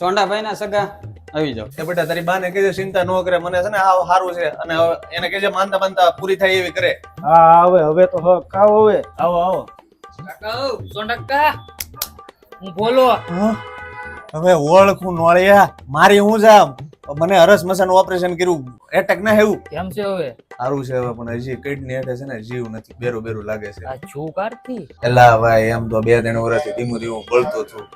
સોંડાભાઈ ના સગા. આવી જાવ એ બેટા તારી બાને કહેજે ચિંતા ન કરે મને છે ને આ સારું છે. અને હવે એને કહેજે માનતા માનતા પૂરી થાય એવી કરે. હા હવે હવે તો હ ખાવ હવે. આવો આવો. કાકા સોનટકા હું બોલો હવે ઓળખું નોળિયા. મારી હું જામ? મને હરસ મસાનું ઓપરેશન કર્યું. એટેક ના હેવું. કેમ છે હવે? સારું છે હવે પણ હજી કિડની હેઠે છે ને જીવ નથી. બેરું બેરું લાગે છે. આ છું કાઢતી એલા ભાઈ એમ તો બે ત્રણ વર્ષથી ધીમું ધીમું બળતો છું.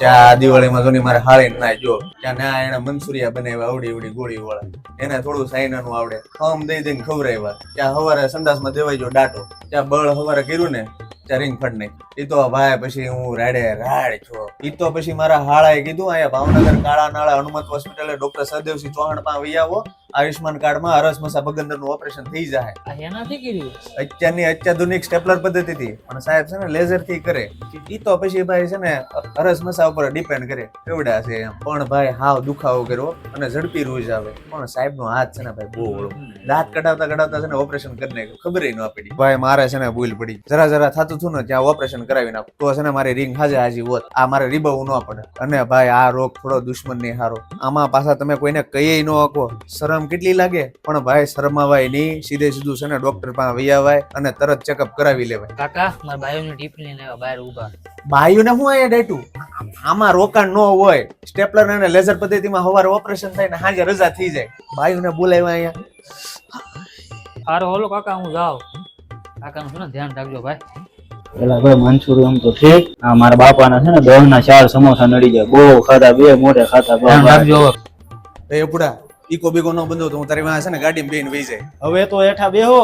ત્યાં દિવાળીમાં જોની મારે હાળી ના જો ત્યાં ના એને મનસુરિયા બનાવ્યા, આવડી આવડી ગોળી વાળા. એને થોડું સાઈનાનું આવડે. હમ દઈ દઈને ખવરાવ્યા ત્યાં હવારે સંડાસમાં દેવાઈ જો ડાટો ત્યાં બળ હવારે કર્યું ને ત્યાં રિંગ ફટ નહીં એ તો ભાઈ પછી હું રાડે રાડ છો. ઈ તો પછી મારા હાળાએ કીધું, અહીંયા ભાવનગર કાળા નાળા હનુમત હોસ્પિટલે ડોક્ટર સહદેવસિંહ ચૌહાણ પાસે આવો. આયુષ્માન કાર્ડમાં હરસ મસા બગંદરનું ઓપરેશન થઈ જાય. એનાથી કર્યું અત્યારની અત્યાધુનિક સ્ટેપલર પદ્ધતિથી. પણ સાહેબ છે ને લેઝરથી કરે. એ તો પછી ભાઈ છે ને મસા ઉપર ડિપેન્ડ કરે. કેવડા છે એમ. પણ ભાઈ હાવ દુખાવો કર્યો અને ઝડપી રૂજ આવે પણ સાહેબનો હાથ છે ને ભાઈ બહુ વળો દાંત કઢાવતા કઢાવતા છે ને ઓપરેશન કરી નાખ્યું. ખબર ન પડી. ભાઈ મારે છે ને ભૂલ પડી. જરા જરા થતું હતું ને ત્યાં ઓપરેશન કરાવી નાખું. તો છે ને મારી રિંગ હાજે હાજી હોત. આ મારે રીબવું ન પડે. અને ભાઈ આ રોગ થોડો દુશ્મન નહીં હારો. આમાં પાછા તમે કોઈને કહીએ ન શકો શરમ કેટલી લાગે? પણ ભાઈ શરમાવાય નહીં. સીધે સીધું છે ને ડોક્ટર પાસે વૈયાવાય અને તરત ચેકઅપ કરાવી લેવાય. કાકા મારા બાયોની ટીપ લઈને આવ્યા બહાર ઊભા. ભાઈઓને શું અહીંયા ડેટું આમાં રોકાણ ન હોય. સ્ટેપલર અને લેઝર પદ્ધતિમાં હવારે ઓપરેશન થાય ને હાજર રજા થઈ જાય. ભાઈઓને બોલાવ્યા અહીંયા. સારો હોલો કાકા હું જાઉં. કાકાનું શું ને ધ્યાન રાખજો ભાઈ. પેલા ભાઈ મંચુરિયમ તો ઠીક. આ મારા બાપાના છે ને દહ ના ચાર સમોસા નડી જાય. બહુ ખાધા બે મોઢે ખાધા રાખજો એ પુડા ઈકો બીકો ન બંધો તો હું તારી પાસે છે ને ગાડીમાં બેન વહી જાય. હવે તો હેઠા બેહો.